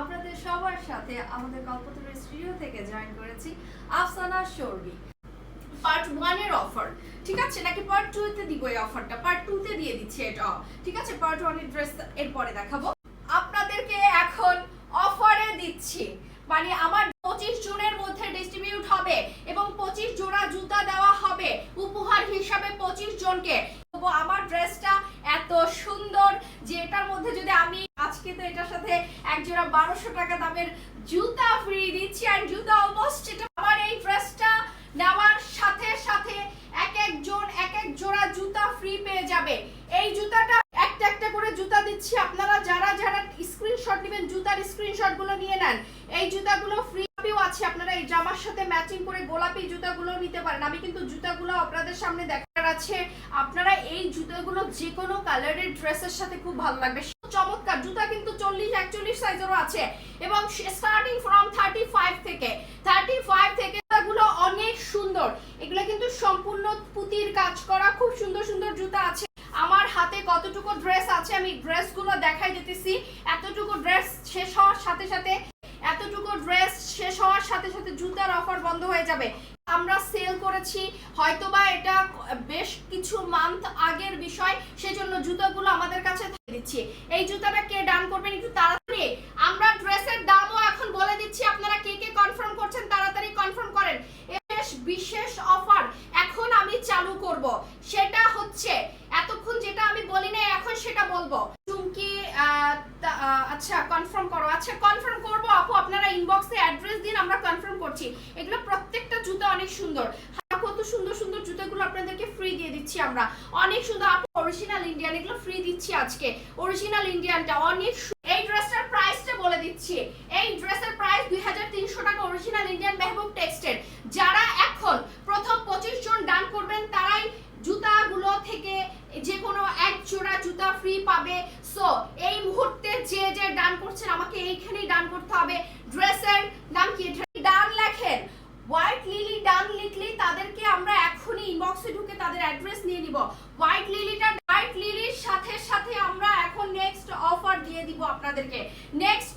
আপনাদের সবার সাথে আমাদের কল্পতরু স্টুডিও থেকে জয়েন করেছি আফসানা শর্বি পার্ট ওয়ানের অফার। ঠিক আছে? নাকি পার্ট টু তে দিব এই অফারটা? পার্ট টু তে দিয়ে দিচ্ছি এটা। ঠিক আছে? পার্ট ওয়ানের ড্রেস এরপরে দেখাবো। আপনাদেরকে এখন অফারে দিচ্ছি। মানে আমার পঁচিশ জুনের মধ্যে ডিস্ট্রিবিউট হবে এবং পঁচিশ জোড়া জুতা দেওয়া হবে। উপহার হিসাবে পঁচিশ জনকে। আমার ড্রেসটা এত সুন্দর যে এটার মধ্যে যদি আমি আজকে তো এটার সাথে এক জোড়া বারোশো টাকা দামের জুতা ফ্রি দিচ্ছি। আর জুতা অলমোস্ট এটা আমার এই ড্রেসটা নেওয়ার সাথে সাথে এক একজন, এক এক জোড়া জুতা ফ্রি পেয়ে যাবে। এই জুতাটা একটা একটা করে জুতা দিচ্ছি। আপনারা যারা যারা স্ক্রিনশট নেবেন, জুতার নিয়ে নেন। এই জুতাগুলো ফ্রি আছে। আপনারা এই জামার সাথে ম্যাচিং করে গোলাপি জুতাগুলো নিতে পারেন। আমি কিন্তু জুতাগুলো আপনাদের সামনে দেখার আছে। আপনারা এই জুতাগুলো যে কোনো কালারের ড্রেসের সাথে খুব ভালো লাগবে। চমৎকার। জুতা কিন্তু চল্লিশ, একচল্লিশ সাইজেরও আছে। এবং স্টার্টিং ফ্রম থার্টি ফাইভ থেকে। থার্টি ফাইভ থেকে জুতাগুলো অনেক সুন্দর। এগুলো কিন্তু সম্পূর্ণ পুতির কাজ করা, খুব সুন্দর সুন্দর জুতা আছে। আমার হাতে কতটুকু ড্রেস আছে আমি ড্রেসগুলো দেখাই দিতেছি। এতটুকু ড্রেস শেষ হওয়ার সাথে সাথে, এতটুকু ড্রেস শেষ হওয়ার সাথে সাথে জুতার অফার বন্ধ হয়ে যাবে। আমরা সেল করেছি, হয়তোবা এটা বেশ কিছু মান্থ আগের বিষয়, সেজন্য জুতাগুলো আমাদের কাছে দিচ্ছি। এই ডান করবেন একটু তাড়াতাড়ি। আমরা ড্রেসের দামও এখন বলে দিচ্ছি, আপনারা কে কে কনফার্ম করছেন তাড়াতাড়ি কনফার্ম করেন। বেশ বিশেষ অফার এখন আমি চালু করব। সেটা হচ্ছে, এতক্ষণ যেটা আমি বলি না এখন সেটা বলব। চুমকি আচ্ছা কনফার্ম করো। আচ্ছা কনফার্ম করব আপু, আপনারা ইনবক্সে অ্যাড্রেস দিন, আমরা কনফার্ম করছি। এগুলো প্রত্যেকটা জুতো অনেক সুন্দর। কত সুন্দর সুন্দর জুতোগুলো আপনাদেরকে ফ্রি দিয়ে দিচ্ছি আমরা। অনেক সুন্দর অরিজিনাল ইন্ডিয়ান এগুলো ফ্রি দিচ্ছি আজকে। অরিজিনাল ইন্ডিয়ানটা অনেক এই ড্রেসটার প্রাইসটা বলে দিচ্ছি। এই ড্রেসের প্রাইস দুই হাজার তিনশো টাকা অরিজিনাল ইন্ডিয়ান মেহবুব টেক্সটের যারা এখন প্রথম পঁচিশ জন ডান করবেন, তারাই জুতাগুলো থেকে যে কোনো এক জোড়া জুতা ফ্রি পাবে। সো এই মুহূর্তে যে যে ডান করছেন, আমাকে এইখানেই ডান করতে হবে। ড্রেসের নাম কি? ডান লেখেন? হোয়াইট লিলি ডান এখনই ইনবক্সে ঢুকে তাদের অ্যাড্রেস নিয়ে নিব। হোয়াইট লিলিটা হোয়াইট লিলির সাথে সাথে আমরা এখন নেক্সট অফার দিয়ে দিব আপনাদেরকে। নেক্সট